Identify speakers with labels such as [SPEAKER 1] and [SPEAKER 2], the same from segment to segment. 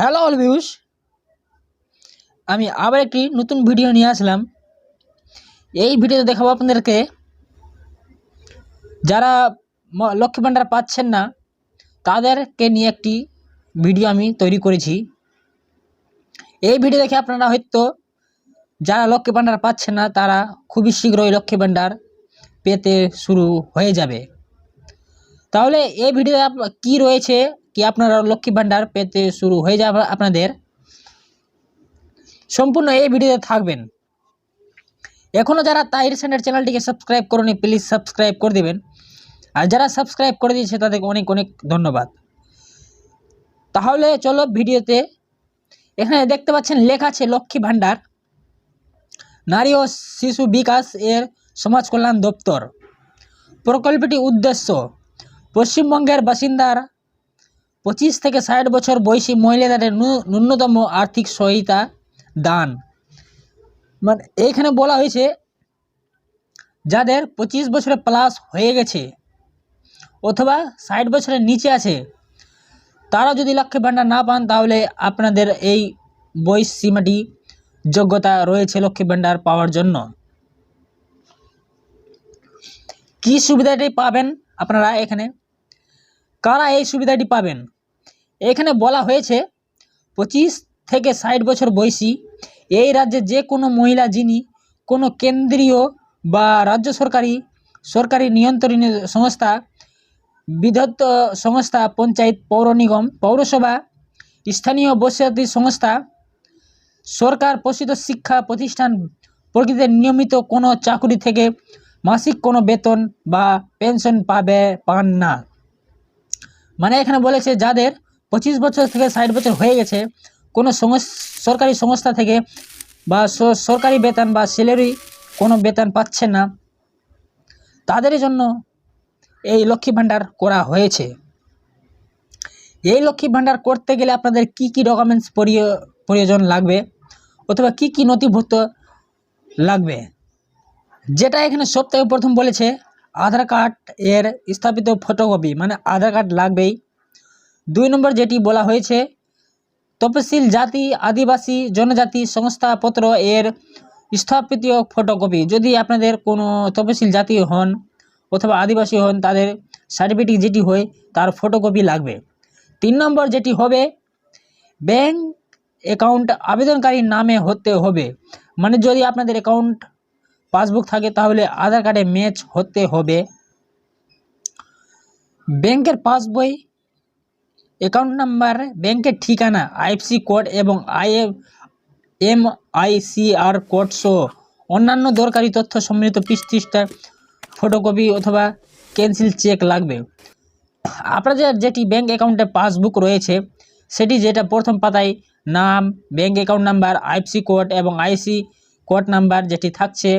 [SPEAKER 1] Hello all views আমি আবার একটি নতুন ভিডিও নিয়ে আসলাম। এই ভিডিওতে দেখাবো আপনাদেরকে, যারা লক্ষ্মী ভাণ্ডার পাচ্ছেন না, তাদেরকে নিয়ে একটি ভিডিও আমি তৈরি করেছি। এই ভিডিও দেখে আপনারা হয়তো, যারা লক্ষ্মী ভাণ্ডার পাচ্ছেন না, তারা খুবই শীঘ্রই লক্ষ্মী ভাণ্ডার পেতে শুরু হয়ে যাবে। তাহলে এই ভিডিওতে কি রয়েছে কি আপনারা লক্ষ্মী ভাণ্ডার পেতে শুরু হয়ে যাবে আপনাদের? সম্পূর্ণ এই ভিডিওতে থাকবেন। এখনও যারা তাহির সেন্টার চ্যানেলটিকে সাবস্ক্রাইব করুন, প্লিজ সাবস্ক্রাইব করে দেবেন। আর যারা সাবস্ক্রাইব করে দিয়েছে, তাদেরকে অনেক অনেক ধন্যবাদ। তাহলে চলো ভিডিওতে, এখানে দেখতে পাচ্ছেন লেখা আছে লক্ষ্মী ভাণ্ডার নারী ও শিশু বিকাশ এর সমাজ কল্যাণ দপ্তর। প্রকল্পটি উদ্দেশ্য, পশ্চিমবঙ্গের বাসিন্দার পঁচিশ থেকে ষাট বছর বয়সী মহিলাদের ন্যূনতম আর্থিক সহায়তা দান। মানে এইখানে বলা হয়েছে, যাদের পঁচিশ বছরের প্লাস হয়ে গেছে অথবা ষাট বছরের নিচে আছে, তারা যদি লক্ষ্মী ভাণ্ডার না পান, তাহলে আপনাদের এই বয়স সীমাটি যোগ্যতা রয়েছে লক্ষ্মী ভাণ্ডার পাওয়ার জন্য। কি সুবিধাটি পাবেন আপনারা এখানে? কারা এই সুবিধাটি পাবেন? এখানে বলা হয়েছে, পঁচিশ থেকে ষাট বছর বয়সী এই রাজ্যে যে কোনো মহিলা যিনি কোনো কেন্দ্রীয় বা রাজ্য সরকারি সরকারি নিয়ন্ত্রণী সংস্থা, বিধত্ত সংস্থা, পঞ্চায়েত, পৌর নিগম, পৌরসভা, স্থানীয় বসতি সংস্থা, সরকার পোষিত শিক্ষা প্রতিষ্ঠান প্রকৃতির নিয়মিত কোনো চাকুরি থেকে মাসিক কোনো বেতন বা পেনশন পাবে, পান না। মানে এখানে বলেছে যাদের পঁচিশ বছর থেকে ষাট বছর হয়ে গেছে, কোনো সরকারি সংস্থা থেকে বা সরকারি বেতন বা স্যালারি কোনো বেতন পাচ্ছে না। তাদের জন্য এই লক্ষ্মী ভাণ্ডার করা হয়েছে। এই লক্ষ্মী ভাণ্ডার করতে গেলে আপনাদের কি কি ডকুমেন্টস প্রয়োজন লাগবে অথবা কি কি নথিভুক্ত লাগবে? যেটা এখানে সব থেকে প্রথম বলেছে, আধার কার্ড এর স্থাপিত ফটোকপি মানে আধার কার্ড লাগবেই। দুই নম্বর যেটি বলা হয়েছে তপশিল জাতি, আদিবাসী জনজাতি সংস্থাপত্র এর স্থাপিত ফটোকপি যদি আপনাদের কোনো তপশিল জাতি হন অথবা আদিবাসী হন, তাদের সার্টিফিকেট যেটি হয়, তার ফটোকপি লাগবে। তিন নম্বর যেটি হবে ব্যাংক অ্যাকাউন্ট আবেদনকারীর নামে হতে হবে। মানে যদি আপনাদের অ্যাকাউন্ট পাসবুক থাকে, তাহলে আধার কার্ডে ম্যাচ হতে হবে। ব্যাংকের পাসবই অ্যাকাউন্ট নাম্বার ব্যাংকের ঠিকানা আইএফসি কোড এবং আইএফ এম আইসিআর কোড সহ অন্যান্য দরকারি তথ্য সম্মিলিত পৃষ্ঠটা ফটোকপি অথবা ক্যান্সেল চেক লাগবে। আপনাদের যেটি ব্যাংক অ্যাকাউন্টে পাসবুক রয়েছে, সেটি যেটা প্রথম পাতায় নাম bank account number IFC code এবং আইসি কোড নাম্বার যেটি থাকছে,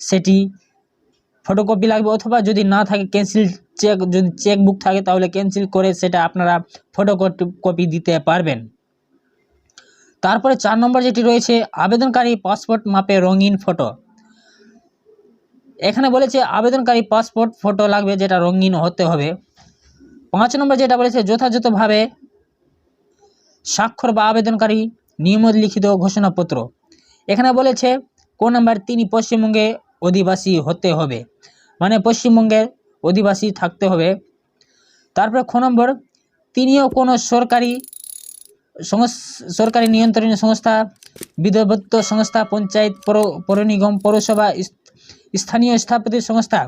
[SPEAKER 1] সেটি ফটোকপি লাগবে অথবা যদি না থাকে ক্যান্সেল চেক যদি চেক বুক থাকে, তাহলে ক্যান্সেল করে সেটা আপনারা ফটোকপি দিতে পারবেন। তারপরে চার নম্বর যেটি রয়েছে, আবেদনকারী পাসপোর্ট মাপে রঙিন ফটো এখানে বলেছে, আবেদনকারী পাসপোর্ট ফটো লাগবে, যেটা রঙিন হতে হবে। পাঁচ নম্বর যেটা বলেছে, যথাযথভাবে স্বাক্ষর বা আবেদনকারী নিয়মিত লিখিত ঘোষণাপত্র। এখানে বলেছে, কোন নাম্বার, তিনি পশ্চিমবঙ্গে অধিবাসী হতে হবে। মানে পশ্চিমবঙ্গের অধিবাসী থাকতে হবে। তারপরে খ নম্বর, তিনিও কোনো সরকারি সরকারি নিয়ন্ত্রণী সংস্থা বিধবত্ব সংস্থা, পঞ্চায়েত পৌর নিগম পৌরসভা স্থানীয় স্থাপতি সংস্থা,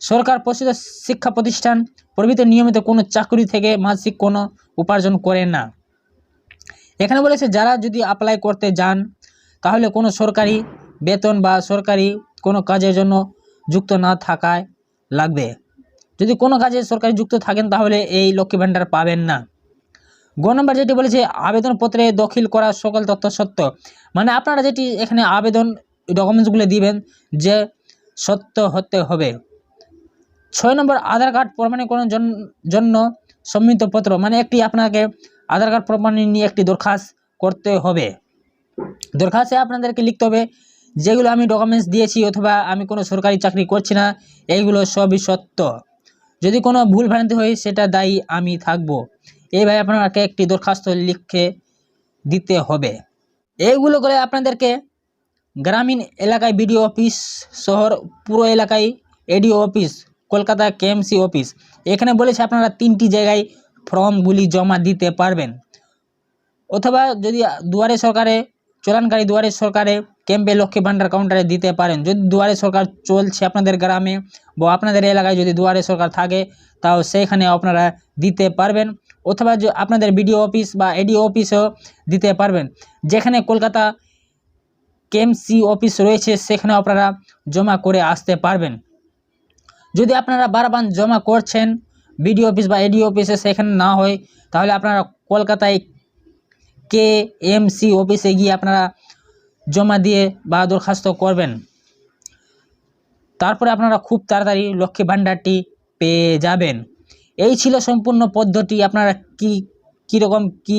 [SPEAKER 1] সরকার পোষিত শিক্ষা প্রতিষ্ঠান, প্রভৃতি নিয়মিত কোনো চাকরি থেকে মাসিক কোনো উপার্জন করে না। এখানে বলেছে, যারা যদি অ্যাপ্লাই করতে যান, তাহলে কোনো সরকারি বেতন বা সরকারি কোনো কাজের জন্য যুক্ত না থাকায় লাগবে। যদি কোনো কাজে সরকারি যুক্ত থাকেন, তাহলে এই লক্ষ্মী ভাণ্ডার পাবেন না। গ নম্বর যেটি বলেছে, আবেদনপত্রে দখিল করা সকল তথ্য সত্য। মানে আপনারা যেটি এখানে আবেদন ডকুমেন্টসগুলো দিবেন, যে সত্য হতে হবে। ছয় নম্বর, আধার কার্ড প্রমাণীকরণের জন- জন্য সম্মিলিত পত্র। মানে একটি আপনাকে আধার কার্ড প্রমাণী নিয়ে একটি দরখাস্ত করতে হবে। দরখাস্তে আপনাদেরকে লিখতে হবে যেগুলো আমি ডকুমেন্টস দিয়েছি অথবা আমি কোনো সরকারি চাকরি করছি না, এইগুলো সবই সত্য। যদি কোনো ভুল ভ্রান্তি হয়, সেটা দায়ী আমি থাকব। এইভাবে আপনাকে একটি দরখাস্ত লিখে দিতে হবে। এইগুলো করে আপনাদেরকে গ্রামীণ এলাকায় বিডিও অফিস শহর, পুরো এলাকায় ADO office Kolkata KMC office এখানে বলেছে আপনারা তিনটি জায়গায় ফর্মগুলি জমা দিতে পারবেন। অথবা যদি দুয়ারে সরকারে চলানকারী দুয়ারে সরকারে ক্যাম্পে লক্ষ্মী ভাণ্ডার কাউন্টারে দিতে পারেন। যদি দুয়ারে সরকার চলছে আপনাদের গ্রামে বা আপনাদের এলাকায় যদি দুয়ারে সরকার থাকে, তাও সেইখানে আপনারা দিতে পারবেন অথবা আপনাদের বিডিও অফিস বা এডিও অফিসেও দিতে পারবেন। যেখানে কলকাতা কেএমসি অফিস রয়েছে, সেখানে আপনারা জমা করে আসতে পারবেন। যদি আপনারা বারবার জমা করছেন বিডিও অফিস বা এডিও অফিসে সেখানে না হয়, তাহলে আপনারা কলকাতায় কে এমসি অফিসে গিয়ে আপনারা জমা দিয়ে বা দরখাস্ত করবেন। তারপরে আপনারা খুব তাড়াতাড়ি লক্ষ্মী ভাণ্ডারটি পেয়ে যাবেন। এই ছিল সম্পূর্ণ পদ্ধতি। আপনারা কি, কীরকম, কি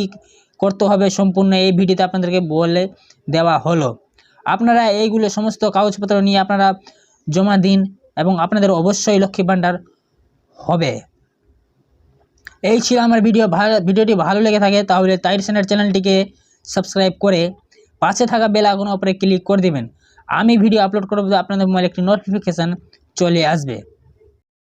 [SPEAKER 1] করতে হবে সম্পূর্ণ এই ভিডিওতে আপনাদেরকে বলে দেওয়া হলো। আপনারা এইগুলো সমস্ত কাগজপত্র নিয়ে আপনারা জমা দিন এবং আপনাদের অবশ্যই লক্ষ্মী ভাণ্ডার হবে। এই ছিল আমার ভিডিও ভিডিওটি ভালো লেগে থাকে তাহলে তাইর সেনার চ্যানেলটিকে সাবস্ক্রাইব করে পাশে থাকা বেল আগুন ওপরে ক্লিক করে দেবেন। আমি ভিডিও আপলোড করব, আপনাদের মোবাইলে একটি নোটিফিকেশান চলে আসবে।